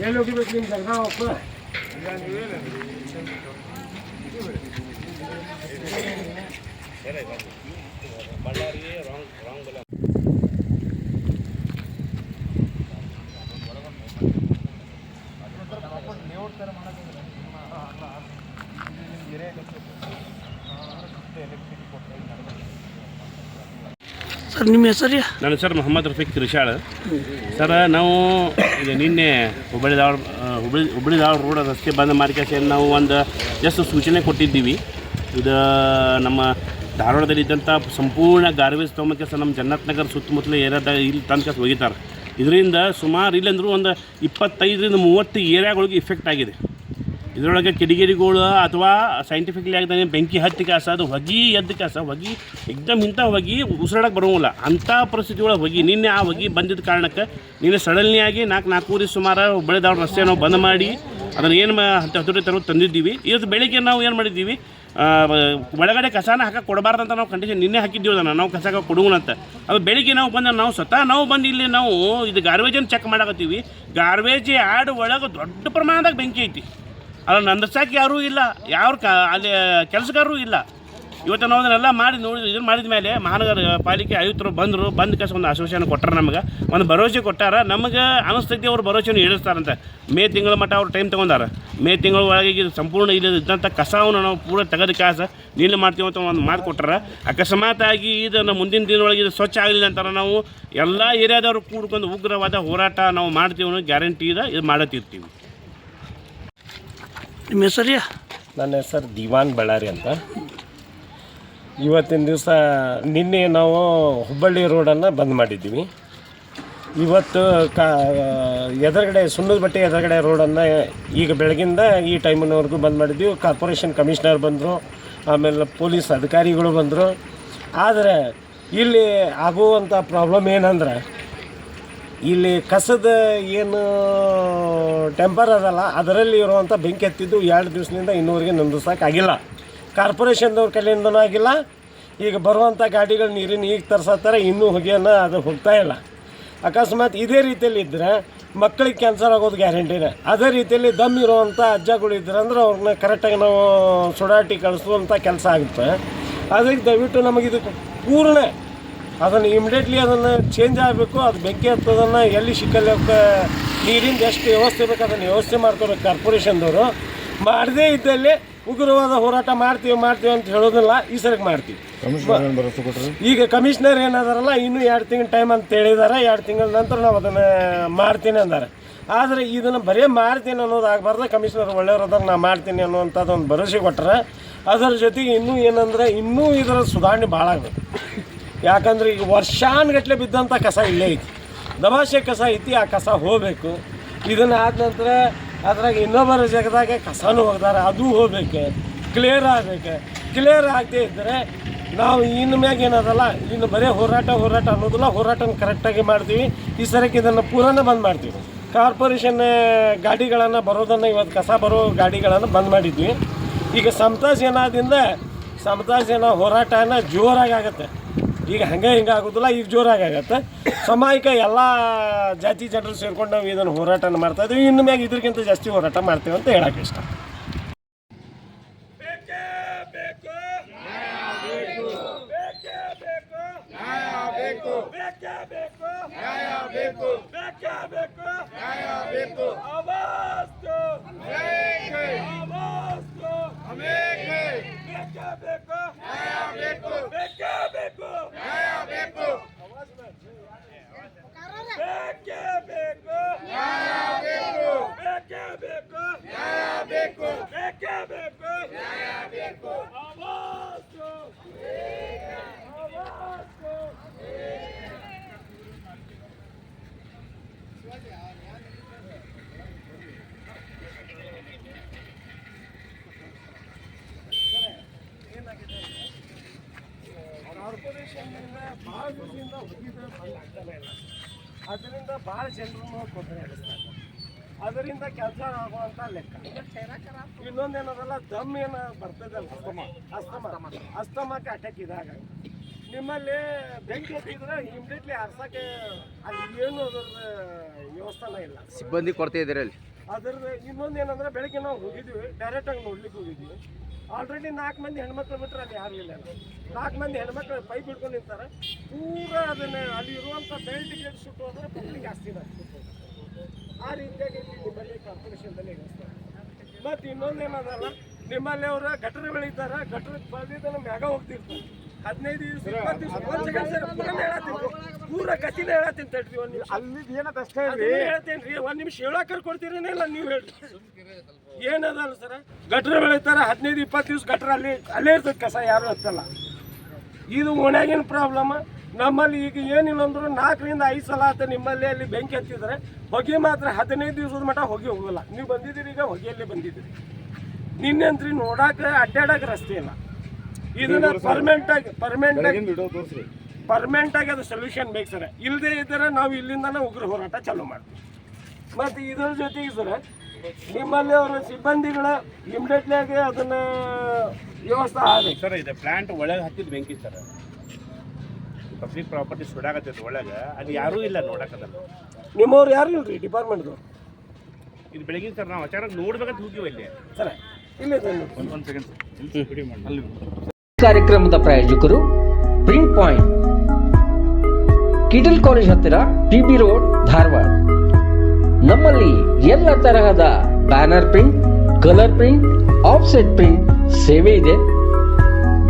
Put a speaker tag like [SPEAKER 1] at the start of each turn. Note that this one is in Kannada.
[SPEAKER 1] ಎಲ್ಲಿ ಹೋಗಿಬೇಕು ನಿಮ್ ಜಗದಾವಪ್ಪ
[SPEAKER 2] ಸರ್, ನಿಮ್ಮ ಹೆಸರು
[SPEAKER 3] ನನ್ನ ಸರ್ ಮೊಹಮ್ಮದ್ ರಫೀಕ್ ತ್ರಿಶಾಳ್ ಸರ್, ನಾವು ಈಗ ನಿನ್ನೆ ಹುಬ್ಬಳ್ಳಿ ಧಾರವಾಡ ಹುಬ್ಬಳ್ಳಿ ಹುಬ್ಬಳ್ಳಿ ಧಾರವಾಡ ರೋಡ್ ರಸ್ತೆ ಬಂದ್ ಮಾರ್ಕೆಟ್ ನಾವು ಒಂದು ಜಸ್ಟ್ ಸೂಚನೆ ಕೊಟ್ಟಿದ್ದೀವಿ. ಇದು ನಮ್ಮ ಧಾರವಾಡದಲ್ಲಿದ್ದಂಥ ಸಂಪೂರ್ಣ ಗಾರ್ಬೇಜ್ ತೊಗೊಂಬಕ್ಕೆ ನಮ್ಮ ಜನ್ನತ್ ನಗರ ಸುತ್ತಮುತ್ತಲ ಏರಿಯಾದ ಇಲ್ಲಿ ತನಕ ಒಗಿತಾರೆ ಇದರಿಂದ ಸುಮಾರು ಇಲ್ಲಂದ್ರೂ ಒಂದು ಇಪ್ಪತ್ತೈದರಿಂದ ಮೂವತ್ತು ಏರಿಯಾಗಳಿಗೆ ಇಫೆಕ್ಟ್ ಆಗಿದೆ. ಇದರೊಳಗೆ ಕಿಡಿಗಿರಿಗಳು ಅಥವಾ ಸೈಂಟಿಫಿಕ್ಲಿ ಆಗಿದ್ದಾನೆ ಬೆಂಕಿ ಹತ್ತಿ ಕಾಸ, ಅದು ಹೊಗಿ ಎದ್ದು ಕಾಸ, ಹೊಗಿ ಎಕ್ದಮ್ ಇಂಥ ಹೊಗಿ ಉಸಿರಾಡಕ್ಕೆ ಬರೋಂಗಿಲ್ಲ. ಅಂಥ ಪರಿಸ್ಥಿತಿ ಒಳಗೆ ಹೊಗೆ, ನಿನ್ನೆ ಆ ಹೊಗಿ ಬಂದಿದ್ದ ಕಾರಣಕ್ಕೆ ನಿನ್ನೆ ಸಡನ್ಲಿ ಆಗಿ ನಾಲ್ಕು ನಾಲ್ಕೂವರೆ ಸುಮಾರು ಬೆಳೆದವ್ರ ರಸ್ತೆ ನಾವು ಬಂದ್ ಮಾಡಿ ಅದನ್ನು ಏನು ಹತ್ತೊಟ್ಟಿ ತರೋ ತಂದಿದ್ದೀವಿ. ಇವತ್ತು ಬೆಳಿಗ್ಗೆ ನಾವು ಏನು ಮಾಡಿದ್ದೀವಿ ಒಳಗಡೆ ಕಸಾನ ಹಾಕಕ್ಕೆ ಕೊಡಬಾರ್ದಂತ ನಾವು ಕಂಡೀಷನ್ ನಿನ್ನೆ ಹಾಕಿದ್ದೀವಿ ಅದನ್ನು ನಾವು ಕಸ ಕೊಡುವಂತ ಅದು ಬೆಳಿಗ್ಗೆ ನಾವು ಬಂದ, ನಾವು ಸ್ವತಃ ನಾವು ಬಂದು ಇಲ್ಲಿ ನಾವು ಇದು ಗಾರ್ಬೇಜನ್ನು ಚೆಕ್ ಮಾಡಕತ್ತೀವಿ. ಗಾರ್ಬೇಜ್ ಆಡ್ ಒಳಗೆ ದೊಡ್ಡ ಪ್ರಮಾಣದಾಗ ಬೆಂಕಿ ಐತಿ. ಅದನ್ನು ನಂದಿಸಕ್ಕೆ ಯಾರೂ ಇಲ್ಲ. ಯಾರು ಕ ಅಲ್ಲಿ ಕೆಲಸಗಾರರು ಇಲ್ಲ. ಇವತ್ತು ನಾವು ಅದನ್ನೆಲ್ಲ ಮಾಡಿ ನೋಡಿ ಇದನ್ನು ಮಾಡಿದ ಮೇಲೆ ಮಹಾನಗರ ಪಾಲಿಕೆ ಆಯುಕ್ತರು ಬಂದರು, ಬಂದ ಕಸ ಒಂದು ಆಶ್ವಾಸನೆ ಕೊಟ್ಟರು ನಮಗೆ. ಒಂದು ಭರವಸೆ ಕೊಟ್ಟಾರ. ನಮಗೆ ಅನಿಸ್ತೈತಿ ಅವ್ರು ಭರವಸೆಯನ್ನು ಈಡೇರಿಸ್ತಾರಂತೆ. ಮೇ ತಿಂಗಳ ಮಟ್ಟ ಅವ್ರು ಟೈಮ್ ತೊಗೊಂಡಾರ. ಮೇ ತಿಂಗಳ ಒಳಗೆ ಇದು ಸಂಪೂರ್ಣ ಇದ್ದಂಥ ಕಸವನ್ನು ನಾವು ಪೂರ ತೆಗೆದ ಕಾಸ ನೀನು ಮಾಡ್ತೀವಿ ಅಂತ ಒಂದು ಮಾತು ಕೊಟ್ಟಾರ. ಅಕಸ್ಮಾತಾಗಿ ಇದನ್ನು ಮುಂದಿನ ದಿನದೊಳಗೆ ಇದು ಸ್ವಚ್ಛ ಆಗಲಿಲ್ಲ ಅಂತಾರೆ ನಾವು. ಎಲ್ಲ ಏರಿಯಾದವರು ಕೂಡ್ಕೊಂಡು ಉಗ್ರವಾದ ಹೋರಾಟ ನಾವು ಮಾಡ್ತೀವಿ ಅನ್ನೋ ಗ್ಯಾರಂಟಿ ಇದೆ. ಇದು ಮಾಡತ್ತಿರ್ತೀವಿ.
[SPEAKER 2] ನಿಮ್ಮ ಹೆಸರು
[SPEAKER 1] ನನ್ನ ಹೆಸರು ದಿವಾನ್ ಬಳ್ಳಾರಿ ಅಂತ. ಇವತ್ತಿನ ದಿವಸ ನಿನ್ನೆ ನಾವು ಹುಬ್ಬಳ್ಳಿ ರೋಡನ್ನು ಬಂದ್ ಮಾಡಿದ್ದೀವಿ. ಇವತ್ತು ಕಾ ಎದುರುಗಡೆ ಸುಣ್ಣದ ಬಟ್ಟೆ ಎದುರುಗಡೆ ರೋಡನ್ನು ಈಗ ಬೆಳಗಿಂದ ಈ ಟೈಮಿನವರೆಗೂ ಬಂದ್ ಮಾಡಿದ್ವಿ ಕಾರ್ಪೊರೇಷನ್ ಕಮಿಷನರ್ ಬಂದರು, ಆಮೇಲೆ ಪೊಲೀಸ್ ಅಧಿಕಾರಿಗಳು ಬಂದರು. ಆದರೆ ಇಲ್ಲಿ ಆಗುವಂಥ ಪ್ರಾಬ್ಲಮ್ ಏನಂದ್ರೆ ಇಲ್ಲಿ ಕಸದ ಏನು ಟೆಂಪರ್ ಅದಲ್ಲ, ಅದರಲ್ಲಿ ಇರುವಂಥ ಬೆಂಕಿ ಎತ್ತಿದ್ದು ಎರಡು ದಿವಸದಿಂದ ಇನ್ನೂವರೆಗೆ ನಂದಿಸೋಕ್ಕಾಗಿಲ್ಲ ಕಾರ್ಪೊರೇಷನ್ದವ್ರ ಕಡೆಯಿಂದನೂ ಆಗಿಲ್ಲ. ಈಗ ಬರುವಂಥ ಗಾಡಿಗಳು ನೀರಿನ ಈಗ ತರ್ಸತ್ತಾರೆ, ಇನ್ನೂ ಹೊಗೆಯನ್ನು ಅದು ಹೋಗ್ತಾ ಇಲ್ಲ. ಅಕಸ್ಮಾತ್ ಇದೇ ರೀತಿಯಲ್ಲಿ ಇದ್ದರೆ ಮಕ್ಕಳಿಗೆ ಕ್ಯಾನ್ಸರ್ ಆಗೋದು ಗ್ಯಾರಂಟಿನೇ ಅದೇ ರೀತಿಯಲ್ಲಿ ದಮ್ ಇರುವಂಥ ಅಜ್ಜಗಳು ಇದ್ದರೆ ಅಂದ್ರೆ ಅವ್ರನ್ನ ಕರೆಕ್ಟಾಗಿ ನಾವು ಸುಡಾಟಿ ಕಳಿಸುವಂಥ ಕೆಲಸ ಆಗುತ್ತೆ. ಅದಕ್ಕೆ ದಯವಿಟ್ಟು ನಮಗಿದು ಪೂರ್ಣ ಅದನ್ನು ಇಮಿಡಿಯೇಟ್ಲಿ ಅದನ್ನು ಚೇಂಜ್ ಆಗಬೇಕು ಅದು ಬೆಂಕಿ ಹತ್ತೋದನ್ನು ಎಲ್ಲಿ ಸಿಕ್ಕಲ್ಲಿ ನೀರಿಂದ ಎಷ್ಟು ವ್ಯವಸ್ಥೆ ಬೇಕು ಅದನ್ನು ವ್ಯವಸ್ಥೆ ಮಾಡ್ಕೋಬೇಕು ಕಾರ್ಪೊರೇಷನ್ದವರು ಮಾಡದೇ ಇದ್ದಲ್ಲಿ ಉಗ್ರವಾದ ಹೋರಾಟ ಮಾಡ್ತೀವಿ ಮಾಡ್ತೀವಿ ಅಂತ ಹೇಳೋದಿಲ್ಲ ಈ ಸರಿಗೆ ಮಾಡ್ತೀವಿ. ಈಗ ಕಮಿಷನರ್ ಏನದಾರಲ್ಲ ಇನ್ನೂ ಎರಡು ತಿಂಗಳ ಟೈಮ್ ಅಂತ ಹೇಳಿದಾರೆ ಎರಡು ತಿಂಗಳ ನಂತರ ನಾವು ಅದನ್ನು ಮಾಡ್ತೀನಿ ಅಂದಾರೆ. ಆದರೆ ಇದನ್ನು ಬರೀ ಮಾಡ್ತೀನಿ ಅನ್ನೋದು ಆಗಬಾರ್ದು ಕಮಿಷನರ್ ಒಳ್ಳೆಯವ್ರು ಅದಾರ ನಾ ಮಾಡ್ತೀನಿ ಅನ್ನುವಂಥದ್ದು ಒಂದು ಭರವಸೆ ಕೊಟ್ಟರೆ ಅದರ ಜೊತೆಗೆ ಇನ್ನೂ ಏನಂದರೆ ಇನ್ನೂ ಇದರ ಸುಧಾರಣೆ ಭಾಳ ಆಗಬೇಕು. ಯಾಕಂದ್ರೆ ಈಗ ವರ್ಷಾನ್ಗಟ್ಲೆ ಬಿದ್ದಂಥ ಕಸ ಇಲ್ಲೇ ಐತಿ. ದಬಾಶೆ ಕಸ ಐತಿ, ಆ ಕಸ ಹೋಗಬೇಕು. ಇದನ್ನು ಆದ ನಂತರ ಅದ್ರಾಗ ಇನ್ನೊಬ್ಬರ ಜಾಗದಾಗ ಕಸನೂ ಹೋಗ್ತಾರೆ ಅದು ಹೋಗ್ಬೇಕು. ಕ್ಲಿಯರ್ ಆಗಬೇಕು. ಕ್ಲಿಯರ್ ಆಗದೆ ಇದ್ದರೆ ನಾವು ಇನ್ನು ಮ್ಯಾಗ ಏನದಲ್ಲ, ಇನ್ನು ಬರೀ ಹೋರಾಟ ಹೋರಾಟ ಅನ್ನೋದಿಲ್ಲ, ಹೋರಾಟನ ಕರೆಕ್ಟಾಗಿ ಮಾಡ್ತೀವಿ. ಈ ಸರಕ್ಕೆ ಇದನ್ನು ಪೂರನ ಬಂದ್ ಮಾಡ್ತೀವಿ. ಕಾರ್ಪೊರೇಷನ್ ಗಾಡಿಗಳನ್ನು ಬರೋದನ್ನು ಇವತ್ತು ಕಸ ಬರೋ ಗಾಡಿಗಳನ್ನು ಬಂದ್ ಮಾಡಿದ್ವಿ. ಈಗ ಸಮತಾ ಸೇನಾದಿಂದ ಸಮತಾ ಸೇನಾ ಹೋರಾಟನ ಜೋರಾಗಿ ಆಗುತ್ತೆ. ಈಗ ಹಂಗೆ ಹಿಂಗೆ ಆಗೋದಿಲ್ಲ ಈಗ ಜೋರಾಗಿ ಆಗತ್ತೆ ಸಮಾಯಿಕ ಎಲ್ಲ ಜಾತಿ ಜನರು ಸೇರ್ಕೊಂಡು ನಾವು ಇದನ್ನು ಹೋರಾಟನ ಮಾಡ್ತಾ ಇದ್ದೀವಿ ಇನ್ನು ಮ್ಯಾಗ ಇದಕ್ಕಿಂತ ಜಾಸ್ತಿ ಹೋರಾಟ ಮಾಡ್ತೇವೆ ಅಂತ ಹೇಳಕ್ಕೆ ಇಷ್ಟ ಬೇಕು ಬೇಕೇ ಬೇಕು ನ್ಯಾಯ ಬೇಕು ಬೇಕೇ ಬೇಕು ನ್ಯಾಯ ಬೇಕು ಅವಾಸು ಅವಾಸು ಏನಾಗಿದೆ ಕಾರ್ಪೊರೇಷನ್ನಿಂದ ಭಾಳ ಖುಷಿಯಿಂದ ಹೋಗಿದ್ರೆ ಬಂದು ಇಲ್ಲ ಅದರಿಂದ ಭಾಳ ಜನರು ತೊಂದರೆ ಅದರಿಂದ ಕೆಲಸ ಆಗುವಂತ ಲೆಕ್ಕ. ಇನ್ನೊಂದೇನದಲ್ಲ ದಮ್ ಏನು ಬರ್ತದಲ್ಲ ಅಸ್ತಮ. ಅಸ್ತಮಕ್ಕೆ ಅಟ್ಯಾಕ್ ಇದಾಗ. ನಿಮ್ಮಲ್ಲಿ ಬೆಂಕಿ ಹತ್ತಿದ್ರೆ ಇಮಿಡಿಯೇಟ್ಲಿ ಹರ್ಸಕ್ಕೆ ಅಲ್ಲಿ ಏನು ಅದ್ರದ್ದು ವ್ಯವಸ್ಥೆನೇ ಇಲ್ಲ.
[SPEAKER 4] ಸಿಬ್ಬಂದಿ ಕೊಡ್ತಾ ಇದೆ ಅಲ್ಲಿ
[SPEAKER 1] ಅದ್ರದ್ದು ಇನ್ನೊಂದು ಏನಂದ್ರೆ ಬೆಳಗ್ಗೆ ನಾವು ಹೋಗಿದ್ವಿ ಡೈರೆಕ್ಟ್ ಆಗಿ ನೋಡ್ಲಿಕ್ಕೆ ಹೋಗಿದ್ವಿ. ಆಲ್ರೆಡಿ ನಾಲ್ಕು ಮಂದಿ ಹೆಣ್ಮಕ್ಳು ಬಿಟ್ರೆ ಅಲ್ಲಿ ಯಾರು ಇಲ್ಲ. ನಾಲ್ಕು ಮಂದಿ ಹೆಣ್ಮಕ್ಳು ಪೈಪ್ ಹಿಡ್ಕೊಂಡು ನಿಂತಾರೆ. ಪೂರ ಅದನ್ನ ಅಲ್ಲಿ ಇರುವಂಥ ಬೆಲ್ಟ್ ಸುಟ್ಟು ಹೋದ್ರೆ ಪಬ್ಲಿಕ್ ಜಾಸ್ತಿ ಆ ರೀತಿಯಾಗಿ ನಿಮ್ಮಲ್ಲಿ ಕಾರ್ಪೊರೇಷನ್ದಲ್ಲಿ ಮತ್ತು ಇನ್ನೊಂದೇನದಲ್ಲ ನಿಮ್ಮಲ್ಲಿ ಅವರು ಗಟರ ಬೆಳೀತಾರೆ ಗಟರ ಬೆಳೆದಿದ್ದನ್ನು ಮ್ಯಾಗ ಹೋಗ್ತಿರ್ತಾರೆ. ಹದಿನೈದು ದಿವಸ ಇಪ್ಪತ್ತು ದಿವಸ ಒಂದು ಸೆಕೆಂಡ್ ಸರ್ ಪೂರ ಹೇಳತ್ತೀನಿ. ಪೂರ ಕಥಿನ ಹೇಳತ್ತೀನಿ ತಡ್ರಿ ಒಂದು ನಿಮಿಷ.
[SPEAKER 5] ಅಲ್ಲಿ ಏನದ ಅಷ್ಟೇ
[SPEAKER 1] ಹೇಳ್ತೇನೆ ರೀ ಒಂದು ನಿಮಿಷ ಹೇಳಕ್ಕೆ ನೀವು ಹೇಳಿ ಏನದಲ್ಲ ಸರ ಗಟ್ರ ಬೆಳಿತಾರ ಹದಿನೈದು ಇಪ್ಪತ್ತು ದಿವಸ ಗಟ್ರ ಅಲ್ಲಿ ಅಲ್ಲೇ ಇರ್ತದೆ ಕಸ ಯಾರು ಹತ್ತಲ್ಲ. ಇದು ಓಣ್ಯಾಗಿನ ಪ್ರಾಬ್ಲಮ್ ನಮ್ಮಲ್ಲಿ ಈಗ ಏನಿಲ್ಲ ಅಂದ್ರು ನಾಲ್ಕರಿಂದ ಐದು ಸಲ ಆತ ನಿಮ್ಮಲ್ಲಿ ಅಲ್ಲಿ ಬೆಂಕಿ ಹತ್ತಿದ್ರೆ ಹೊಗೆ ಮಾತ್ರ ಹದಿನೈದು ದಿವಸದ ಮಟ್ಟ ಹೊಗೆ ಹೋಗಲ್ಲ. ನೀವು ಬಂದಿದ್ದೀರಿ ಈಗ ಹೊಗೆಯಲ್ಲಿ ಬಂದಿದ್ದೀರಿ. ನಿನ್ನೆಂದ್ರಿ ನೋಡಾಕ ಅಡ್ಡಾಡಕ್ಕೆ ರಸ್ತೆ ಇಲ್ಲ. ಇದನ್ನ ಪರ್ಮನೆಂಟ್ ಆಗಿ ಪರ್ಮನೆಂಟ್ ಆಗಿ ಪರ್ಮನೆಂಟ್ ಆಗಿ ಅದು ಸೊಲ್ಯೂಷನ್ ಬೇಕು ಸರ್. ಇಲ್ಲದೆ ಇದ್ದರೆ ನಾವು ಇಲ್ಲಿಂದನೇ ಉಗ್ರ ಹೋರಾಟ ಚಾಲೂ ಮಾಡ್ತೀವಿ. ಮತ್ತು ಇದ್ರ ಜೊತೆಗೆ ಸರ್ ನಿಮ್ಮಲ್ಲಿ ಅವರ ಸಿಬ್ಬಂದಿಗಳ ಇಮಿಡಿಯೇಟ್ಲಿ ಆಗಿ ಅದನ್ನ ವ್ಯವಸ್ಥೆ ಆಗಬೇಕು.
[SPEAKER 3] ಸರ್ ಇದೆ ಪ್ಲಾಂಟ್ ಒಳಗೆ ಹತ್ತಿದ ಬೆಂಕಿ ಸರ್. ಪಬ್ಲಿಕ್ ಪ್ರಾಪರ್ಟಿ ಸುಡಾಕತ್ತೈತೆ ಒಳಗೆ ಅಲ್ಲಿ ಯಾರೂ ಇಲ್ಲ ನೋಡಕ್ಕದಲ್ಲ
[SPEAKER 1] ನಿಮ್ಮವ್ರು ಯಾರು ಇಲ್ರಿ ಡಿಪಾರ್ಟ್ಮೆಂಟ್ದು
[SPEAKER 3] ಇದು ಬೆಳಗಿನ ಸರ್ ನಾವು ಅಚಾನಕ್ ನೋಡ್ಬೇಕಂತ ಹೋಗಿವಿ ಇಲ್ಲಿ.
[SPEAKER 1] ಸರ್ ಇಲ್ಲ
[SPEAKER 3] ಒಂದು ಸೆಕೆಂಡ್ ಅಲ್ಲಿ
[SPEAKER 6] ಕಾರ್ಯಕ್ರಮದ ಪ್ರಾಯೋಜಕರು ಪ್ರಿಂಟ್ ಪಾಯಿಂಟ್ ಕಿಟಲ್ ಕಾಲೇಜ್ ಹತ್ತಿರ ಟಿ ಬಿ ರೋಡ್ ಧಾರವಾಡ. ನಮ್ಮಲ್ಲಿ ಎಲ್ಲ ತರಹದ banner print colour print offset print ಸೇವೆ ಇದೆ.